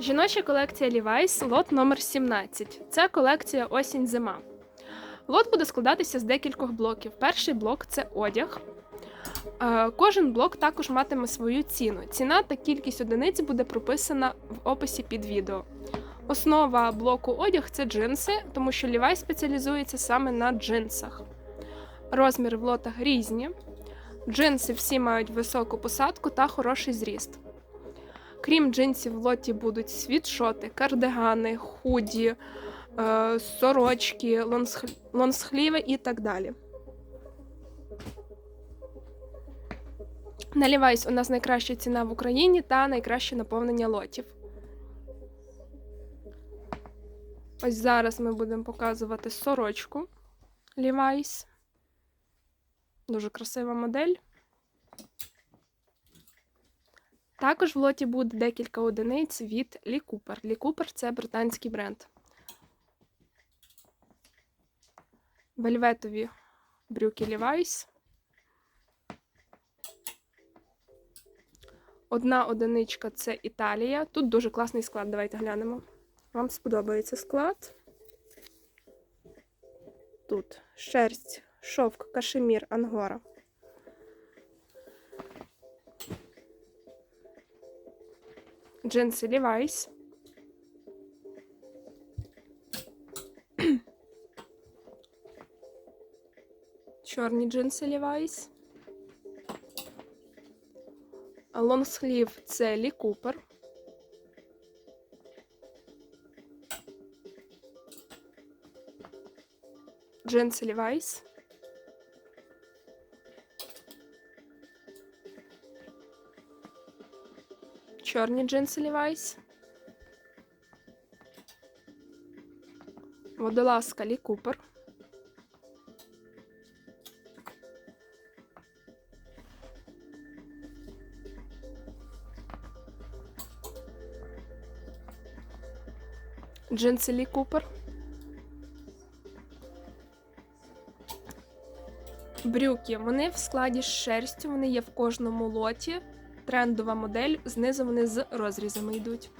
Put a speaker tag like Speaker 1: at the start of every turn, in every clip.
Speaker 1: Жіноча колекція Levi's, лот номер 17. Це колекція осінь-зима. Лот буде складатися з декількох блоків. Перший блок це одяг. Е, Кожен блок також матиме свою ціну. Ціна та кількість одиниць буде прописана в описі під відео. Основа блоку одяг це джинси, тому що Levi's спеціалізується саме на джинсах. Розміри в лотах різні. Джинси всі мають високу посадку та хороший зріст. Крім джинсів, в лоті будуть світшоти, кардигани, худі, е, сорочки, лонгсхліви і так далі. На у нас найкраща ціна в Україні та найкраще наповнення лотів. Ось зараз ми будемо показувати сорочку Levi's. Дуже красива модель. Також в лоті буде декілька одиниць від Lee Cooper. Lee Cooper – це британський бренд. Вельветові брюки Levi's. Одна одиничка це Італія. Тут дуже класний склад. Давайте глянемо. Вам сподобається склад. Тут шерсть, шовк, кашемір, ангора. Джинси Levi's. Чорні джинси Levi's. Лонгслів це Лі Купер. Джинси Levi's. Чорні джинси Levi's. Водолазка Лі Купер. Джинси Лі Купер. Брюки. Вони в складі з шерстю, вони є в кожному лоті. Трендова модель, знизу вони з розрізами йдуть.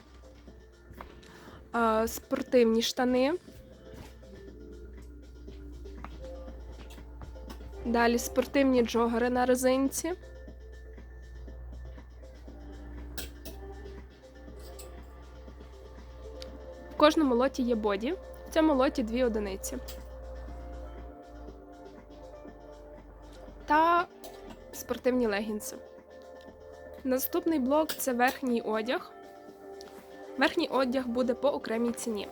Speaker 1: Спортивні штани. Далі спортивні джогери на резинці. В кожному лоті є боді. В цьому лоті дві одиниці. Та спортивні легінси. Наступний блок це верхній одяг. Верхній одяг буде по окремій ціні.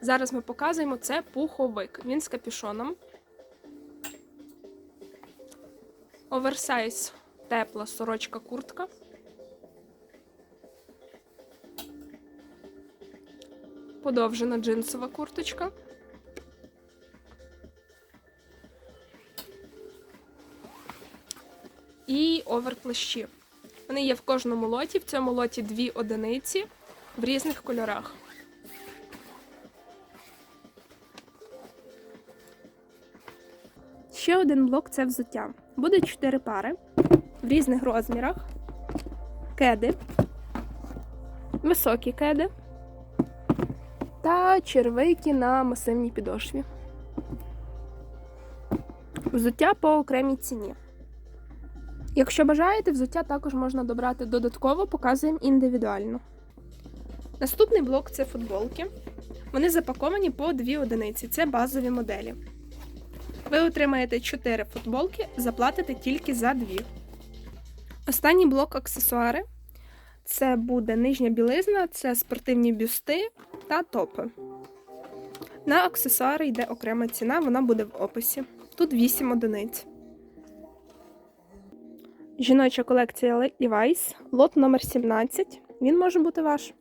Speaker 1: Зараз ми показуємо це пуховик. Він з капюшоном. Оверсайз тепла сорочка куртка. Подовжена джинсова курточка. І оверплащі. Вони є в кожному лоті. В цьому лоті дві одиниці в різних кольорах. Ще один блок це взуття. Буде чотири пари в різних розмірах. Кеди, високі кеди та червики на масивній підошві. Взуття по окремій ціні. Якщо бажаєте, взуття також можна добрати додатково, показуємо індивідуально. Наступний блок це футболки. Вони запаковані по дві одиниці. Це базові моделі. Ви отримаєте 4 футболки, заплатите тільки за дві. Останній блок аксесуари. Це буде нижня білизна, це спортивні бюсти та топи. На аксесуари йде окрема ціна, вона буде в описі. Тут 8 одиниць. Жіноча колекція Levi's, лот номер 17. Він може бути ваш.